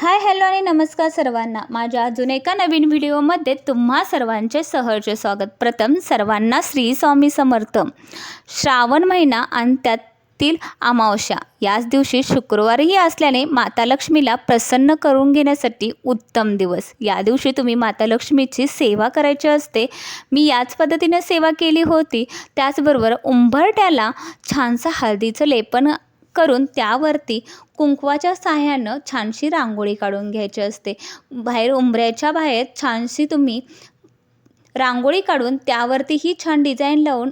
Hi hello आणि नमस्कार सर्वांना. माझ्या अजून एका नवीन व्हिडिओमध्ये तुम्हा सर्वांचे सहर्ष स्वागत. प्रथम सर्वांना श्री स्वामी समर्थ. श्रावण महिना आणि त्यातील अमावस्या. याच दिवशी शुक्रवारही असल्याने माता लक्ष्मीला प्रसन्न करून घेण्यासाठी उत्तम दिवस. या दिवशी तुम्ही माता लक्ष्मीची सेवा करायची असते. मी याच पद्धतीने सेवा केली होती. त्याचबरोबर उंबरट्याला छानसं हळदीचं लेपन करून त्यावरती कुंकवाच्या साह्यानं छानशी रांगोळी काढून घ्यायची असते. बाहेर उंबऱ्याच्या बाहेर छानशी तुम्ही रांगोळी काढून त्यावरती ही छान डिझाईन लावून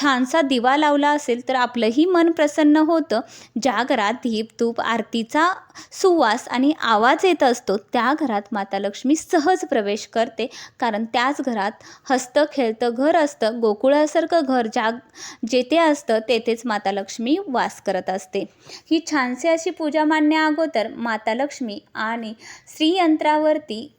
छानसा दिवा लावला असेल तर आपलंही मन प्रसन्न होतं. ज्या घरात धीप तूप आरतीचा सुवास आणि आवाज येत असतो त्या घरात माता लक्ष्मी सहज प्रवेश करते. कारण त्याच घरात हस्त खेळतं घर असतं. गोकुळासारखं घर ज्या जेथे असतं तेथेच माता लक्ष्मी वास करत असते. ही छानशी अशी पूजा मांडण्या अगोदर माता लक्ष्मी आणि श्रीयंत्रावरती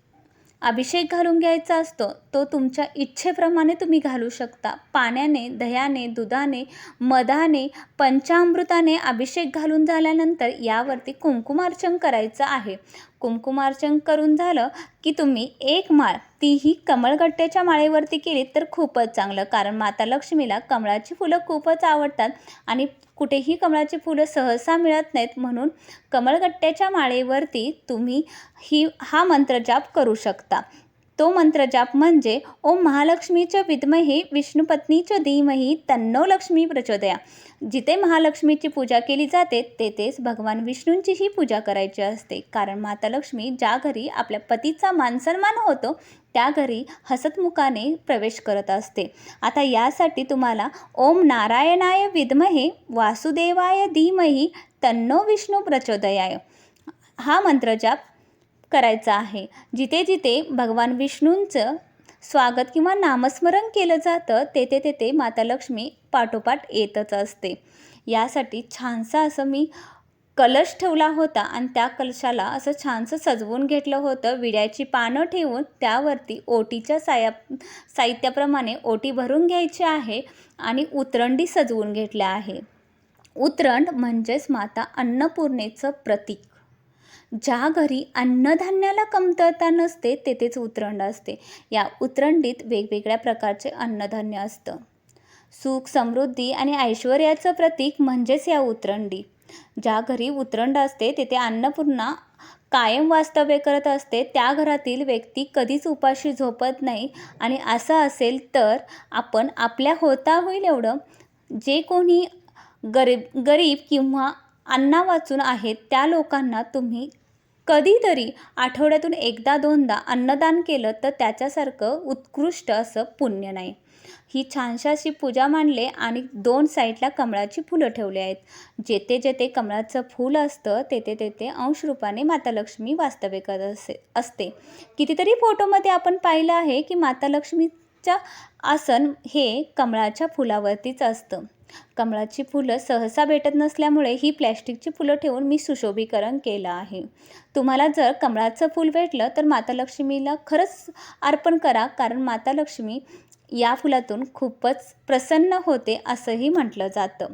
अभिषेक घालून घ्यायचा असतो तो तुमच्या इच्छेप्रमाणे तुम्ही घालू शकता. पाण्याने दह्याने दुधाने मधाने पंचामृताने अभिषेक घालून झाल्यानंतर यावरती कुंकुमार्चन करायचं आहे. कुंकुमार्चन करून झालं की तुम्ही एक माळ तीही कमळगट्ट्याच्या माळेवरती केली तर खूपच चांगलं. कारण माता लक्ष्मीला कमळाची फुलं खूपच आवडतात आणि कुठेही कमळाची फुलं सहसा मिळत नाहीत म्हणून कमळगट्ट्याच्या माळेवरती तुम्ही ही हा मंत्रजाप करू शकता. तो मंत्रजाप म्हणजे ओम महालक्ष्मीच्या विद्महे विष्णुपत्नीच्या धीमही तन्नो लक्ष्मी प्रचोदया. जिथे महालक्ष्मीची पूजा केली जाते तेथेच भगवान विष्णूंचीही पूजा करायची असते. कारण माता लक्ष्मी ज्या घरी आपल्या पतीचा मानसन्मान होतो त्या घरी हसतमुखाने प्रवेश करत असते. आता यासाठी तुम्हाला ओम नारायणाय विद्महे वासुदेवाय धीमही तन्नो विष्णू प्रचोदयाय. हा मंत्रजाप करायचा आहे. जिथे जिथे भगवान विष्णूंचं स्वागत किंवा नामस्मरण केलं जातं तेथे तेथे माता लक्ष्मी पाठोपाठ येतच असते. यासाठी छानसा असं मी कलश ठेवला होता आणि त्या कलशाला असं छानसं सजवून घेतलं होतं. विड्याची पानं ठेवून त्यावरती ओटीच्या साया साहित्याप्रमाणे ओटी भरून घ्यायची आहे आणि उतरंडी सजवून घेतल्या आहे. उतरंड म्हणजेच माता अन्नपूर्णेचं प्रतीक. ज्या घरी अन्नधान्याला कमतरता नसते तेथेच उतरंड असते. या उतरंडीत वेगवेगळ्या प्रकारचे अन्नधान्य असतं. सुख समृद्धी आणि ऐश्वर्याचं प्रतीक म्हणजेच या उतरंडी. ज्या घरी उतरंड असते तेथे अन्नपूर्णा कायम वास्तव्य करत असते. त्या घरातील व्यक्ती कधीच उपाशी झोपत नाही. आणि असं असेल तर आपण आपल्या होता होईल एवढं. जे कोणी गरीब गरीब किंवा अन्ना वाचून आहेत त्या लोकांना तुम्ही कधीतरी आठवड्यातून एकदा दोनदा अन्नदान केलं तर त्याच्यासारखं उत्कृष्ट असं पुण्य नाही. ही छानशाशी अशी पूजा मांडले आणि दोन साईडला कमळाची फुलं ठेवली आहेत. जेथे जेथे कमळाचं फूल असतं तेथे तेथे अंशरूपाने माता लक्ष्मी वास्तव्य करत असे असते. कितीतरी फोटोमध्ये आपण पाहिलं आहे की माता लक्ष्मी च्या आसन हे कमळाच्या फुलावरतीच असतं. कमळाची फुलं सहसा भेटत नसल्यामुळे ही प्लॅस्टिकची फुलं ठेवून मी सुशोभीकरण केलं आहे. तुम्हाला जर कमळाचं फूल भेटलं तर माता लक्ष्मीला खरंच अर्पण करा कारण माता लक्ष्मी या फुलातून खूपच प्रसन्न होते असंही म्हटलं जातं.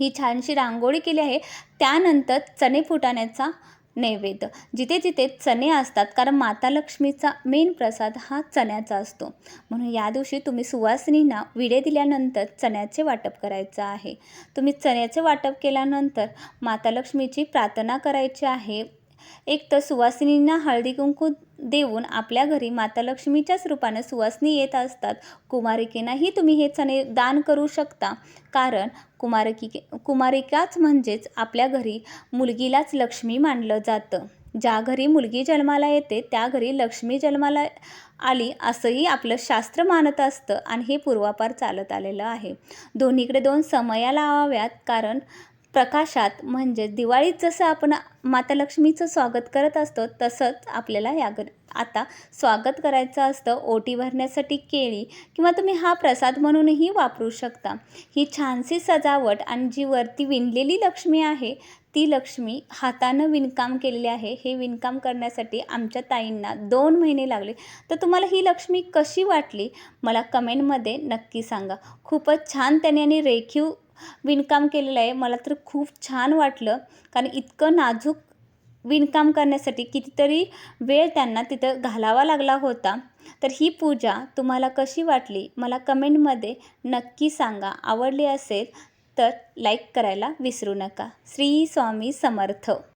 ही छानशी रांगोळी केली आहे. त्यानंतर चणे फुटाण्याचा नैवेद्य. जिथे जिथे चणे असतात कारण माता लक्ष्मीचा मेन प्रसाद हा चण्याचा असतो. म्हणून या दिवशी तुम्ही सुवासिनींना विडे दिल्यानंतर चण्याचे वाटप करायचं आहे. तुम्ही चण्याचे वाटप केल्यानंतर माता लक्ष्मीची प्रार्थना करायची आहे. एक तर सुवासिनींना हळदी कुंकू देऊन आपल्या घरी माता लक्ष्मीच्याच रूपानं सुवासिनी येत असतात. कुमारिकेनाही तुम्ही हे चणे दान करू शकता. कारण कुमारिकी कुमारिकाच म्हणजेच आपल्या घरी मुलगीलाच लक्ष्मी मानलं जातं. ज्या घरी मुलगी जन्माला येते त्या घरी लक्ष्मी जन्माला आली असंही आपलं शास्त्र मानत असतं आणि हे पूर्वापार चालत आलेलं आहे. दोन्हीकडे दोन समया लावाव्यात. कारण प्रकाशात म्हणजे दिवाळीत जसं आपण माता लक्ष्मीचं स्वागत करत असतो तसंच आपल्याला या आता स्वागत करायचं असतं ओटी भरण्यासाठी केळी किंवा तुम्ही हा प्रसाद म्हणूनही वापरू शकता. ही छानशी सजावट आणि जी वरती विणलेली लक्ष्मी आहे ती लक्ष्मी हातानं विणकाम केलेली आहे. हे विणकाम करण्यासाठी आमच्या ताईंना दोन महिने लागले. तर तुम्हाला ही लक्ष्मी कशी वाटली? मला कमेंटमध्ये नक्की सांगा. खूपच छान त्याने आणि रेखीव विणकाम केलेलं आहे. मला तर खूप छान वाटलं. कारण इतकं नाजूक विणकाम करण्यासाठी कितीतरी वेळ त्यांना तिथं घालावा लागला होता. तर ही पूजा तुम्हाला कशी वाटली? मला कमेंटमध्ये नक्की सांगा. आवडली असेल तर लाईक करायला विसरू नका. श्री स्वामी समर्थ.